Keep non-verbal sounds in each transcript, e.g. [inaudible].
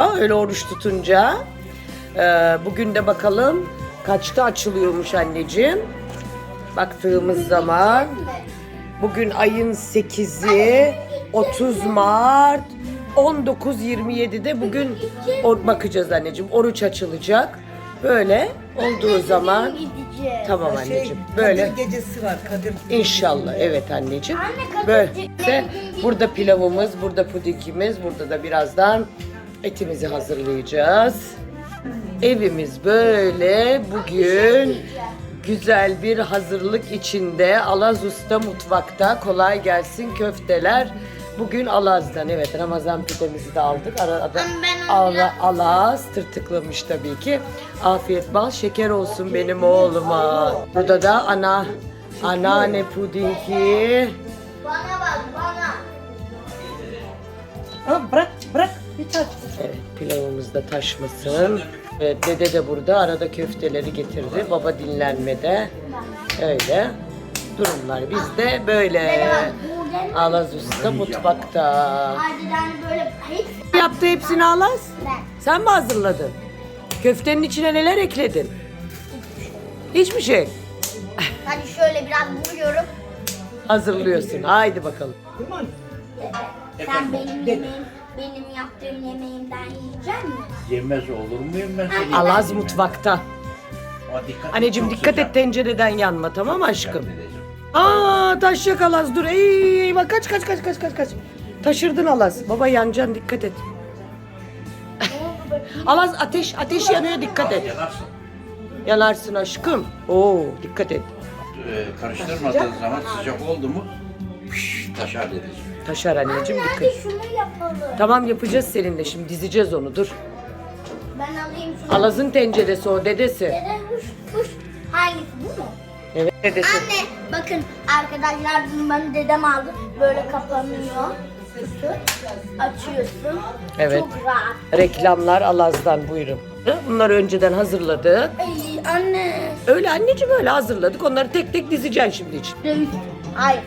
Öyle oruç tutunca. Ee, bugün de bakalım kaçta açılıyormuş anneciğim. Baktığımız zaman bugün ayın 8'i 30 Mart 19.27'de bugün or- bakacağız anneciğim. Oruç açılacak. Böyle olduğu zaman tamam Şey, anneciğim. Böyle Kadir gecesi var Kadir. İnşallah evet anneciğim. Böyle burada pilavımız, burada pudingimiz, burada da birazdan etimizi hazırlayacağız. Evimiz böyle bugün güzel bir hazırlık içinde Alaz Usta mutfakta kolay gelsin köfteler. Bugün Alaz'dan evet Ramazan pidemizi de aldık. Arada Ala, Alaz tırtıklamış tabii ki. Afiyet bal şeker olsun benim oğluma. Burada da ana anneanne pudingi. Bana bak bana. Ha, bırak. Evet, pilavımız da taşmasın. Evet, dede de burada arada köfteleri getirdi. Baba dinlenmede. Öyle durumlar. Biz de böyle. Alaz Usta mutfakta. Böyle Yaptı hepsini Alaz. Sen mi hazırladın? Köftenin içine neler ekledin? Hiçbir şey. Hadi şöyle biraz vuruyorum. Hazırlıyorsun. Haydi bakalım. Sen benim yemeğim, benim yaptığım yemeğimden yiyecek misin? Yemez olur muyum ben seni? Alaz mutfakta. Ama dikkat Anneciğim çok dikkat sıcak. et tencereden yanma tamam aşkım? Dedeciğim. Aa taşacak Alaz dur. Ey, eyvah kaç kaç kaç kaç kaç kaç. Taşırdın Alaz. Baba yanacaksın dikkat et. Alaz ateş ateş yanıyor dikkat et. Yanarsın. Yanarsın aşkım. Oo dikkat et. Ee, karıştırmadığın zaman sıcak oldu mu pş, taşar dedeciğim. Taşar anneciğim dikkat. Hadi şunu yapalım. Tamam yapacağız seninle şimdi dizeceğiz onu dur. Ben alayım şunu. Alaz'ın tenceresi o dedesi. Dede huş huş. Hangisi bu mu? Evet dedesi. Anne bakın arkadaşlar bunu ben dedem aldı. Böyle kapanıyor. Kutu. Açıyorsun. Evet. Çok rahat. Reklamlar Alaz'dan buyurun. Bunları önceden hazırladık. Ay anne. Öyle anneciğim öyle hazırladık. Onları tek tek dizeceksin şimdi için. Hayır.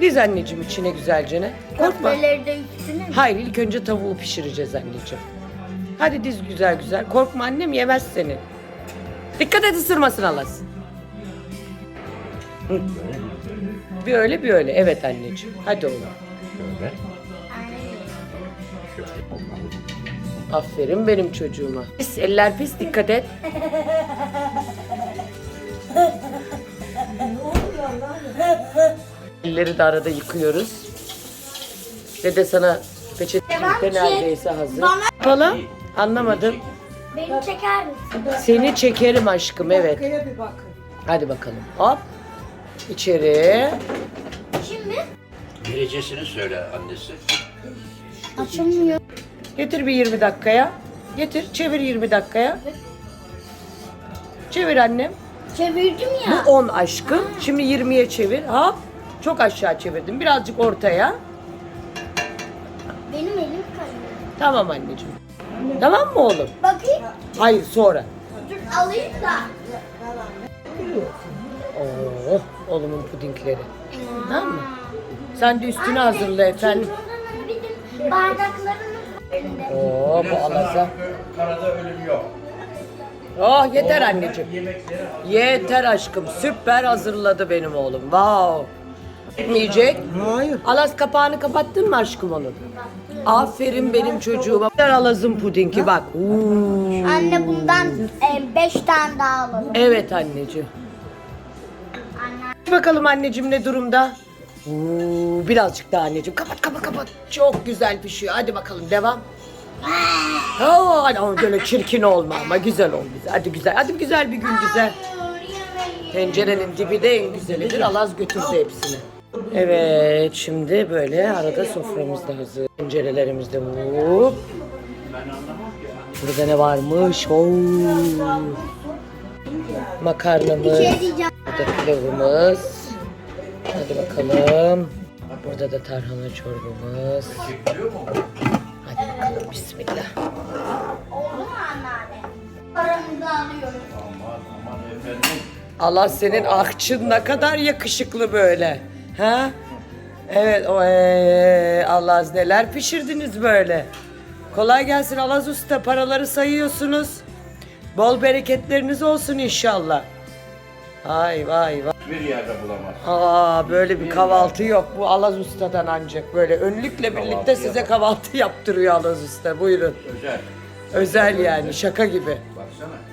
Diz anneciğim içine güzelce ne? Korkma. Köfteleri de üstüne mi? Hayır ilk önce tavuğu pişireceğiz anneciğim. Hadi diz güzel güzel. Korkma annem yemez seni. Dikkat et ısırmasın Alaz. Hı. Bir öyle bir öyle. Evet anneciğim. Hadi oğlum. Şöyle. Aferin benim çocuğuma. Pis, eller pis dikkat et. [laughs] Elleri de arada yıkıyoruz. Dede sana peçete Devam de neredeyse hazır. Bana- Yapalım. Anlamadım. Beni çeker misin? Seni çekerim aşkım evet. Kaya bir bakın. Hadi bakalım. Hop. İçeri. Şimdi Derecesini söyle annesi. açılmıyor. Getir bir 20 dakikaya. Getir çevir 20 dakikaya. Çevir annem. Çevirdim ya. Bu 10 aşkım. Şimdi 20'ye çevir. Hop. Çok aşağı çevirdim. Birazcık ortaya. Benim elim kayıyor. Tamam anneciğim. Tamam mı oğlum? Bakayım. Hayır sonra. Dur alayım da. Oh, oğlumun pudingleri. Tamam mı? Sen de üstünü hazırla efendim. Çocukların bizim bardaklarının elinde. Oo, bu alaza. Karada ölüm yok. Oh yeter anneciğim. Yeter aşkım. Süper hazırladı benim oğlum. Wow. Etmeyecek. Hayır. Alaz kapağını kapattın mı aşkım onun? Aferin benim çocuğuma. Güzel Alaz'ın pudingi bak. Oo. Anne bundan e, beş tane daha alalım. Evet anneciğim. Bakalım anneciğim ne durumda? Oo, birazcık daha anneciğim. Kapat kapat kapat. Çok güzel pişiyor. Hadi bakalım devam. Oo, hadi ama böyle çirkin olma ama güzel ol bize. Hadi güzel. Hadi güzel bir gün güzel. Tencerenin dibi de en güzelidir. Alaz götürdü hepsini. Evet şimdi böyle arada soframız da hazır. Tencerelerimiz de hop. Burada ne varmış? Oo. Makarnamız. Şey. Burada pilavımız. Hadi bakalım. Burada da tarhana çorbamız. Hadi bakalım bismillah. Oldu mu anneanne? Aman aman efendim. Allah senin ahçın ne kadar yakışıklı böyle. Ha? Evet o ee, Allah neler pişirdiniz böyle. Kolay gelsin Alaz Usta. Paraları sayıyorsunuz. Bol bereketleriniz olsun inşallah. Ay vay vay. Bir yerde bulamaz. Aa böyle bir kahvaltı yok. Bu Alaz Usta'dan ancak böyle önlükle Kahvaltı birlikte size yapar. kahvaltı yaptırıyor Alaz Usta. Buyurun. Özel. Özel yani şaka gibi. Baksana.